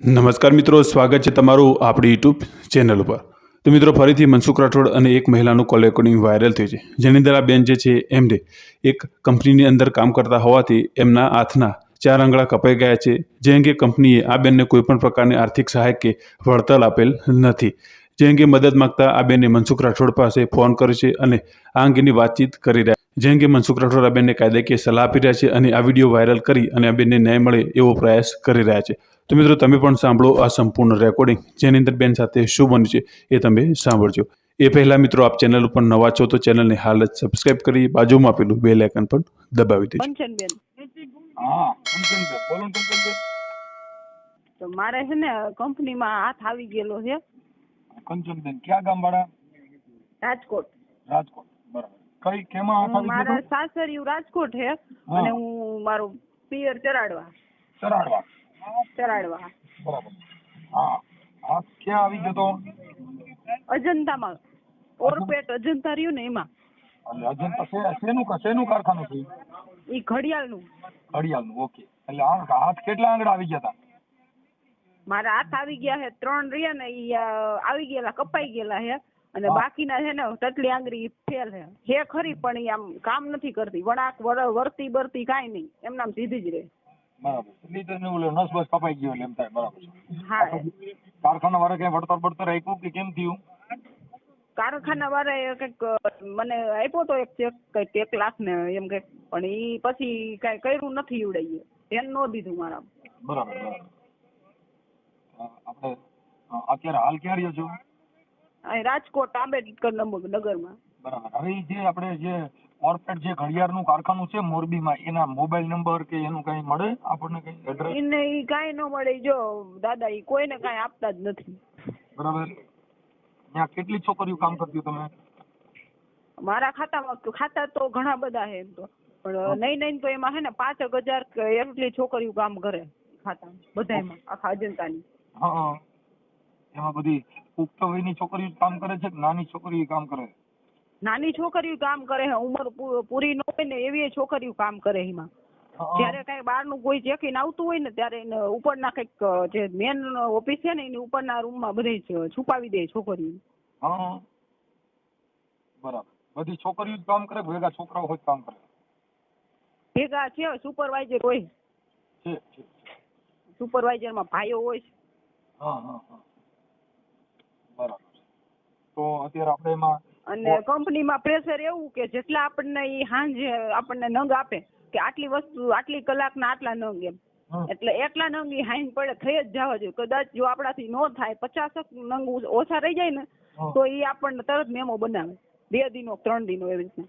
નમસ્કાર મિત્રો, સ્વાગત છે તમારું આપણી યુટ્યુબ ચેનલ ઉપર. તો મિત્રો, ફરીથી મનસુખ રાઠોડ અને એક મહિલાનું કોલ રેકોર્ડિંગ વાયરલ થયું છે. જેની અંદર આ બેન જે છે, એમને એક કંપનીની અંદર કામ કરતા હોવાથી એમના હાથના ચાર આંગળા કપાઈ ગયા છે. જે અંગે કંપનીએ આ બેનને કોઈપણ પ્રકારની આર્થિક સહાય કે વળતર આપેલ નથી. જે અંગે મદદ માગતા આ બેને મનસુખ રાઠોડ પાસે ફોન કર્યો છે અને આ અંગેની વાતચીત કરી રહ્યા જે અંગે મનસુખ રાઠોડ આ બેનને કાયદાકીય સલાહ આપી રહ્યા છે અને આ વીડિયો વાયરલ કરી અને આ બેનને ન્યાય મળે એવો પ્રયાસ કરી રહ્યા છે. તો મિત્રો તમે પણ સાંભળો આ સંપૂર્ણ રેકોર્ડિંગ જેની અંદર બેન સાથે શું બન્યું છે એ તમે સાંભળજો. એ પહેલાં મિત્રો આપ ચેનલ ઉપર નવા છો તો ચેનલને હાલ જ સબસ્ક્રાઇબ કરી બાજુમાં આપેલું બે લાઇકન પણ દબાવી દેજો. તો મારે છે ને કંપનીમાં હાથ આવી ગયેલો છે. કંચનબેન ક્યાં ગામ વાળા રાજકોટ. રાજકોટ. બરાબર. કઈ કેમાં મારા સાસરિયું રાજકોટ હે અને હું મારું પિયર ચરાડવા. ચરાડવા. ચરાડવા. બરાબર. હા. હાથ ક્યાં આવી ગયો તો? અજંતામાં. ઓરપેટ અજંતા. રહ્યું ને એમાં. એટલે અજંતા શે- શેનું શેનું કારખાનું છે? એ ઘડિયાળનું. ઘડિયાળનું ઓકે. એટલે આ હાથ કેટલા આંગળા આવી ગયા હતા મારા હાથ આવી ગયા છે ત્રણ રહ્યા ને ઈ આવી ગયેલા કપાઈ ગયેલા છે અને બાકીના છે ને ટટલી આંગળી ફેલ છે. હે ખરી પણ એ આમ કામ નથી કરતી. વળાક વર્તી બરતી કાઈ નહીં. એમનામ સીધી જ રહે. એમ કારખાના વાળા કઈ વળતર બળતર આપ્યું કે કેમ થયું? કારખાના વાળાએ કંઈક મને આપ્યો તો એક ચેક કંઈક એક લાખ ને એમ કંઈક. પણ ઈ પછી કાંઈ કર્યું નથી ઉડાઈએ ધ્યાન નો દીધું મારા બરાબર બરાબર. આપણે અત્યારે હાલ ક્યાં રહ્યો છો? અહીં રાજકોટ આંબેડકર નગરમાં. બરાબર. હવે જે આપણે જે કોર્પોરેટ જે ઘડિયાળનું કારખાનું છે મોરબીમાં એના મોબાઈલ નંબર કે એનું કઈ મળે? આપણને કઈ એડ્રેસ એને ઈ કાંઈ ન મળે. જો દાદા ઈ કોઈને કાંઈ આપતા જ નથી. બરાબર. ત્યાં કેટલી છોકરીઓ કામ કરતી તમે? મારા ખાતામાં ખાતા તો ઘણા બધા છે એમ તો. પણ નહીં નહીં તો એમાં હે ને પાંચ એક હજાર એટલી છોકરીઓ કામ કરે ખાતામાં બધામાં આખા અજંતાની. હા. એમાં બધી પુખ્ત વયની છોકરીઓ કામ કરે છે કે નાની છોકરીઓ કામ કરે? નાની છોકરીઓ કામ કરે હે ઉંમર પૂરી ન હોય ને એવી છોકરીઓ કામ કરે એમાં. જ્યારે કઈ બહારનું કોઈ ચેકિંગ આવતું હોય ને ત્યારે એને ઉપરના કંઈક જે મેન ઓફિસ છે ને એની ઉપરના રૂમમાં બધે છુપાવી દે છોકરીઓ. બરાબર. બધી છોકરીઓ જ કામ કરે ભેગા છોકરાઓ હોય કામ કરે? ભેગા છે સુપરવાઇઝર હોય. છે માં ભાઈઓ હોય છે. હા હા હા. તો અત્યારે આપણે એમાં અને કંપનીમાં પ્રેશર એવું કે જેટલા આપણને એ સાંજે આપણને નંગ આપે કે આટલી વસ્તુ આટલી કલાકના આટલા નંગ એમ. એટલે એટલા નંગ ઈ હાઈન પડે થઈ જ જવા જોઈએ. કદાચ જો આપણાથી નો થાય પચાસક નંગ ઓછા રહી જાય ને તો એ આપણને તરત મેમો બનાવે. બે દિનો ત્રણ દિનો એવી રીતના.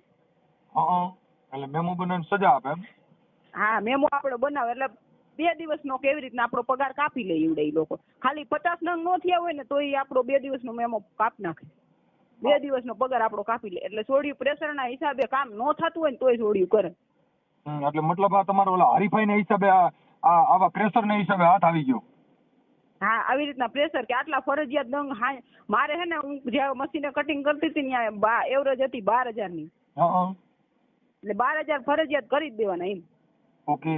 હા. એટલે મેમો બનાવીને સજા આપે એમ? હા મેમો આપણે બનાવે. એટલે બે દિવસનો કેવી રીતના આપણો પગાર કાપી લે ઈવડે એ લોકો. ખાલી પચાસ નંગ નો થયા હોય ને તો એ આપણો બે દિવસનો મેમો કાપ નાખે. બે દિવસનો પગાર આપણો કાપી લે. એટલે સોડિયું પ્રેશરના હિસાબે કામ નો થતું હોય ને તોય સોડિયું કરે. એટલે મતલબ આ તમારો ઓલા હરીફાઈ ના હિસાબે આવા પ્રેશર ના હિસાબે હાથ આવી ગયો. હા આવી રીતના પ્રેશર કે આટલા ફરજિયાત નંગ હા મારે હે ને હું જ્યાં મશીને કટિંગ કરતી હતી ત્યાં એવરેજ હતી બાર હજારની એટલે બાર હજાર ફરજિયાત કરી જ દેવાના એમ. ઓકે.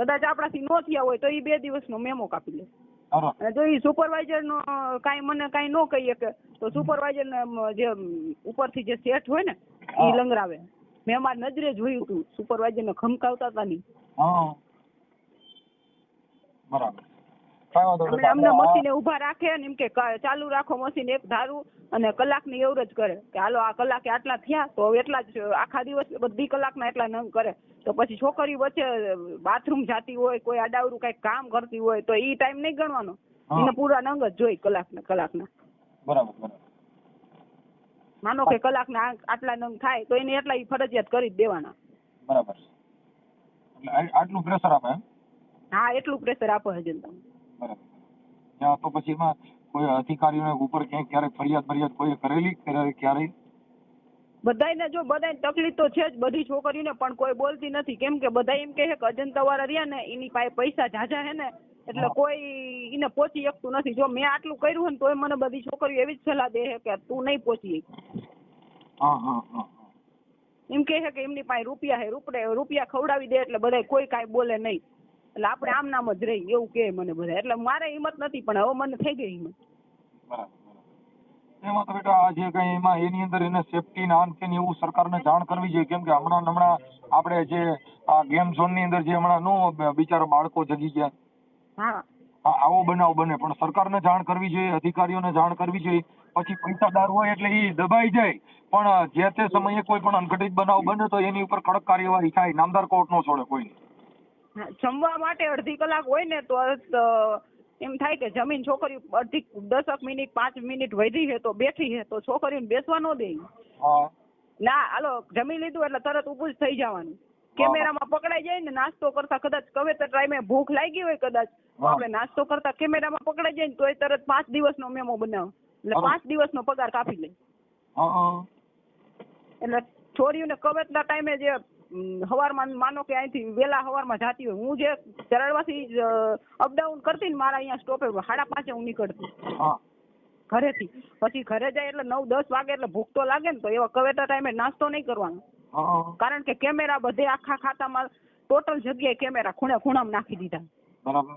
કદાચ આપણાથી નો થયા હોય તો એ બે દિવસનો મેમો કાપી લે. અને જો એ સુપરવાઇઝર નો કાંઈ મને કાંઈ ન કહીએ કે તો સુપરવાઇઝર ને જે ઉપરથી જે સેટ હોય ને એ લંગરાવે. મેં અમારી નજરે જોયું હતું સુપરવાઇઝર ને ખમકાવતા હતા ની બરાબર. અમને મશીને ઊભા રાખે અને એમ કે ચાલુ રાખો મશીન એક ધારું અને કલાકની એવરેજ કરે. કે હાલો આ કલાકે આટલા થયા તો એટલા જ આખા દિવસ બધી કલાકના એટલા નંગ કરે. તો પછી છોકરી વચ્ચે બાથરૂમ જાતી હોય કોઈ આડાવરું કઈ કામ કરતી હોય તો ઈ ટાઈમ નહીં ગણવાનો. એને પૂરા નંગ જ જોઈ કલાકના કલાકના. બરાબર બરાબર. માનો કે કલાકના આટલા નંગ થાય તો એને એટલા ઈ ફરજિયાત કરી જ દેવાના. બરાબર. એટલે આટલું પ્રેશર આપે હા એટલું પ્રેશર આપે છે તમે બરાબર ત્યાં તો પછી એમાં કોઈ અધિકારીઓને ઉપર ક્યાંય ક્યારેક ફરિયાદ ફરિયાદ કોઈ કરેલી? ક્યારે ક્યારેય? બધાયને જો બધાય તકલીફ તો છે જ બધી છોકરીઓને પણ કોઈ બોલતી નથી. કેમ કે બધા એમ કહે છે કે અજંતા વાળા રહ્યા ને એની પાસે પૈસા ઝાઝા હે ને એટલે કોઈ એને પહોંચી શકતું નથી. જો મેં આટલું કર્યું હોય ને તોય મને બધી છોકરીઓ એવી જ સલાહ દે છે કે તું નહીં પહોંચી એમ કહે છે કે એમની પાસે રૂપિયા હે રૂપડે રૂપિયા ખવડાવી દે એટલે બધા કોઈ કાંઈ બોલે નહીં. એટલે આપણે આમ નામ જ રહી એવું કે મને બધા. એટલે મારે હિંમત નથી પણ હવે મને થઈ ગઈ હિંમત. એમાં તો બેટા આજે કઈ એમાં એની અંદર એને સેફટી ના આન એવું સરકારને જાણ કરવી જોઈએ. કેમ કે હમણાં હમણાં આપણે જે આ ગેમ ઝોનની અંદર જે હમણાં નો બિચારા બાળકો જગી ગયા. હા. આવો બનાવ બને. પણ સરકારને જાણ કરવી જોઈએ અધિકારીઓને જાણ કરવી જોઈએ. પછી પૈસાદાર હોય એટલે એ દબાઈ જાય. પણ જે તે સમયે કોઈ પણ અનઘટિત બનાવ બને તો એની ઉપર કડક કાર્યવાહી થાય. નામદાર કોર્ટ નો છોડે કોઈ જમવા માટે અડધી કલાક હોય ને તો તો એમ થાય કે જમીન છોકરી અડધી દસક મિનિટ પાંચ મિનિટ વધી છે તો બેઠી છે તો છોકરીને બેસવા ન દે. ના હાલો જમી લીધું એટલે તરત ઊભું જ થઈ જવાનું. કેમેરામાં પકડાઈ જાય ને નાસ્તો કરતા કદાચ કવેતર ટાઈમે ભૂખ લાગી હોય કદાચ. તો આપણે નાસ્તો કરતા કેમેરામાં પકડાઈ જાય ને તોય તરત પાંચ દિવસનો મેમો બનાવો. એટલે. પાંચ દિવસનો પગાર કાપી લે. હા એટલે છોરીઓને કવેતના ટાઈમે જે હવારમાં માનો કે અહીંથી વેલા હવારમાં જાતી હોય. હું જે ચરણવાથી અપડાઉન કરતી ને મારા અહીંયા સ્ટોપે સાડા પાંચે હું નીકળતી. ઘરેથી. પછી ઘરે જાય એટલે નવ દસ વાગે એટલે ભૂખ તો લાગે ને તો એવા કવેટા ટાઈમે નાસ્તો નહીં કરવાનો. કારણ કે કેમેરા બધે આખા ખાતામાં ટોટલ જગ્યાએ કેમેરા ખૂણે ખૂણામાં નાખી દીધા. બરાબર.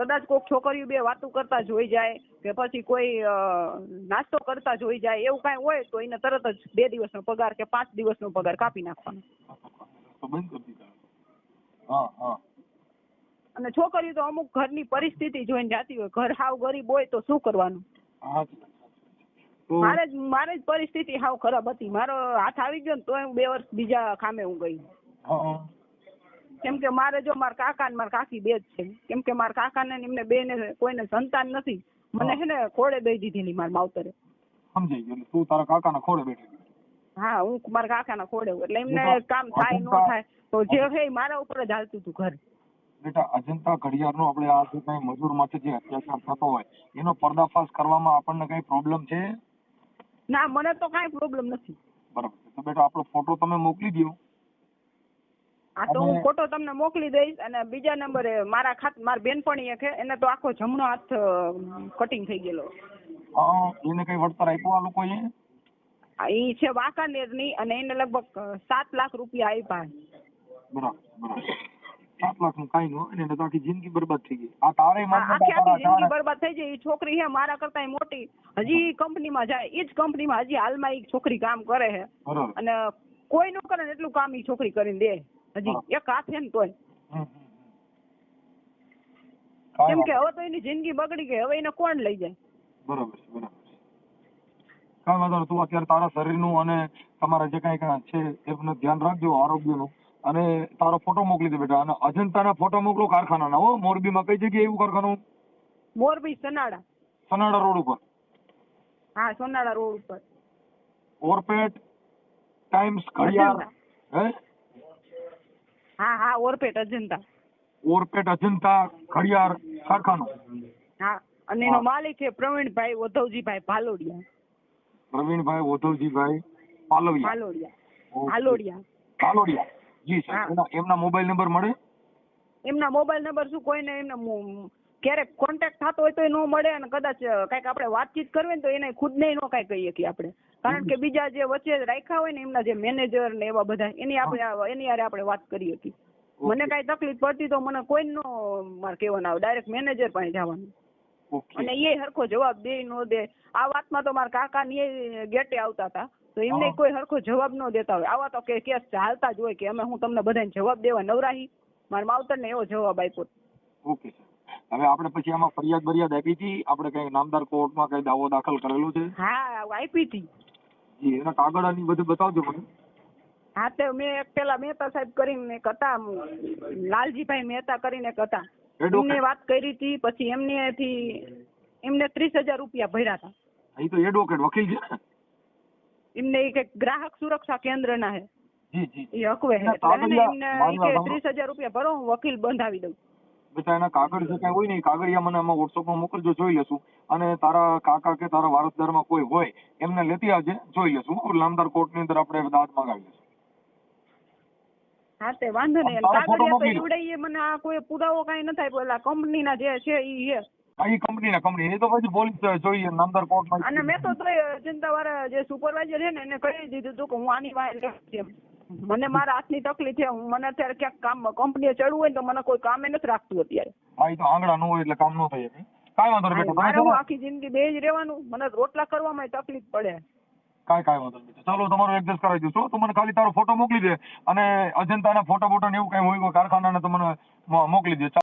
કદાચ કોઈક છોકરીઓ બે વાતો કરતા જોઈ જાય કે પછી કોઈ નાસ્તો કરતા જોઈ જાય એવું કાંઈ હોય તો એને તરત જ બે દિવસનો પગાર કે પાંચ દિવસનો પગાર કાપી નાખવાનો. અને છોકરીઓ તો અમુક ઘરની પરિસ્થિતિ જોઈને જાતી હોય. ઘર હાવ ગરીબ હોય તો શું કરવાનું? મારે જ મારે જ પરિસ્થિતિ હાવ ખરાબ હતી. મારો હાથ આવી ગયો ને તો હું બે વર્ષ બીજા ખામે હું ગઈ. હા. કેમ કે મારે જો મારા કાકા ને મારા કાકી બે જ છે. કેમ કે મારા કાકા ને એમને બે ને કોઈને સંતાન નથી. મને છે ને ખોડે દઈ દીધેલી મારા માવતરે. સમજાઈ ગયું. તું તારા કાકાના ખોડે બેઠી હા હું મારા કાકાના ખોડે એટલે એમને કામ થાય ન થાય તો જે હે મારા ઉપર જ હાલતું હતું ઘર. બેટા અજંતા ઘડિયાળનો આપણે આ જે કઈ મજૂર માટે જે અત્યાચાર થતો હોય એનો પર્દાફાશ કરવામાં આપણને કઈ પ્રોબ્લેમ છે? ના મને તો કઈ પ્રોબ્લેમ નથી. બરાબર. તો બેટા આપણો ફોટો તમે મોકલી દો આ તો હું ફોટો તમને મોકલી દઈશ અને બીજા નંબરે મારા ખાત મારા બેનપણી કે એને તો આખો જમણો હાથ કટિંગ થઈ ગયેલો. હા એને કઈ વળતર આપ્યું આ લોકોએ? ઈ છે વાંકાનેરની અને એને લગભગ સાત લાખ રૂપિયા આપ્યા. બરાબર સાત લાખનું કઈ નું એને તો આખી જિંદગી બરબાદ થઈ ગઈ. આ તારે આખી આખી જિંદગી બરબાદ થઈ જાય ઈ છોકરી છે મારા કરતા મોટી. હજી કંપનીમાં જાય. એ જ કંપનીમાં હજી હાલમાં એક છોકરી કામ કરે છે અને કોઈ નું કરે ને એટલું કામ ઈ છોકરી કરીને દે. હજી એક હાથે ને તોય. કેમ કે હવે તો એની જિંદગી બગડી ગઈ હવે એને કોણ લઈ જાય? બરોબર છે બરોબર છે. કાંઈ વાંધો તું અત્યારે તારા શરીરનું અને તમારા જે કાંઈ કાંઈ છે એનું ધ્યાન રાખજો આરોગ્યનું. અને તારો ફોટો મોકલી દે બેટા અને અજંતાના ફોટો મોકલો કારખાનાના હો. મોરબીમાં કઈ જગ્યાએ એવું કારખાનું? મોરબી સનાડા. સનાડા રોડ ઉપર. હા સોનાડા રોડ ઉપર. ઓરપેટ ટાઈમ્સ ઘડિયાળ હે? હા હા ઓરપેટ અજંતા. ઓરપેટ અજંતા ઘડિયાળ કારખાનું. હા અને એનો માલિક છે પ્રવીણભાઈ વધવજીભાઈ પાલોડિયા પ્રવીણભાઈ વધવજીભાઈ પાલોડિયા પાલોડિયા પાલોડિયા પાલોડિયા જી સર. એમના મોબાઈલ નંબર મળે? એમના મોબાઈલ નંબર શું? કોઈને એમના ક્યારેક કોન્ટેક્ટ થતો હોય તો ન મળે અને કદાચ કંઈક આપણે વાતચીત કરવી ને તો એને ખુદને ન કઈ કહીએ કે આપણે. કારણ કે બીજા જે વચ્ચે રાખ્યા હોય ને એમના જે મેનેજર ને એવા બધા એની આપણે એની હારે આપણે વાત કરી હતી મને કઈ તકલીફ પડતી તો મને કોઈ નો મારે કહેવાનું આવે ડાયરેક્ટ મેનેજર પાસે જવાનું. અને એ હરખો જવાબ દે નો દે. આ વાતમાં તો મારા કાકા ની ગેટે આવતા હતા તો એમને કોઈ હરખો જવાબ ન દેતા હોય. આવા તો કે કેસ ચાલતા જ હોય કે અમે હું તમને બધાને જવાબ દેવા નવરાહી. મારા માવતરને એવો જવાબ આપ્યો. Okay sir. હવે આપણે પછી આમાં ફરિયાદ બરિયાદ આપી હતી આપણે કઈ નામદાર કોર્ટમાં કઈ દાવો દાખલ કરેલો છે? હા આપી હતી જી એના કાગળ અને બધું બતાવજો મને. હા તે મેં એક પેલા મહેતા સાહેબ કરીને એક હતા લાલજીભાઈ મહેતા કરીને એક હતા એમને વાત કરી હતી પછી એમને થી એમને ત્રીસ હજાર રૂપિયા ભર્યા હતા. એ તો એડવોકેટ વકીલ છે એમને એક ગ્રાહક સુરક્ષા કેન્દ્રના હે. જી જી. એ હકવે હે. હે ને એમને ત્રીસ હજાર રૂપિયા ભરો હું વકીલ બંધાવી દઉં. બેટા એના કાગળ જે કઈ હોય ને એ કાગળિયા મને આમાં વોટ્સઅપમાં મોકલજો જોઈ લેશું અને તારા કાકા કે તારા વારસદારમાં કોઈ હોય એમને લેતી આજે જોઈ લેશું નામદાર કોર્ટની અંદર આપણે દાદ મંગાવી લેશું હા તે વાંધો નહીં. કાગળિયા તો એવડાઈએ મને આ કોઈ પુરાવો કાંઈ ન થાય પેલા કંપનીના જે છે ઈ છે. આ કંપની ના કંપની એ તો પછી પોલીસ જોઈએ નામદાર કોર્ટમાં અને મેં તો જનતા વાળા જે સુપરવાઇઝર છે ને એને કહી દીધું હતું કે હું આની એમ. મને મારા હાથની તકલીફ છે. મને અત્યારે ક્યાંક કામ કંપનીએ ચડવું હોય ને તો મને કોઈ કામે નથી રાખતું અત્યારે. હા ઈ તો આંગળા ન હોય એટલે કામ ન થઈ શકે કાંઈ વાંધો નહીં મારે હું આખી જિંદગી બે જ રહેવાનું? મને રોટલા કરવામાં તકલીફ પડે. કાંઈ કાંઈ વાંધો નહીં. ચાલો તમારું એડજસ્ટ કરાવી દઉં છું. તો મને ખાલી તારો ફોટો મોકલી દે અને અજંતાના ફોટો ફોટો ને એવું કઈ હોય કારખાના ને તો મને મોકલી દે.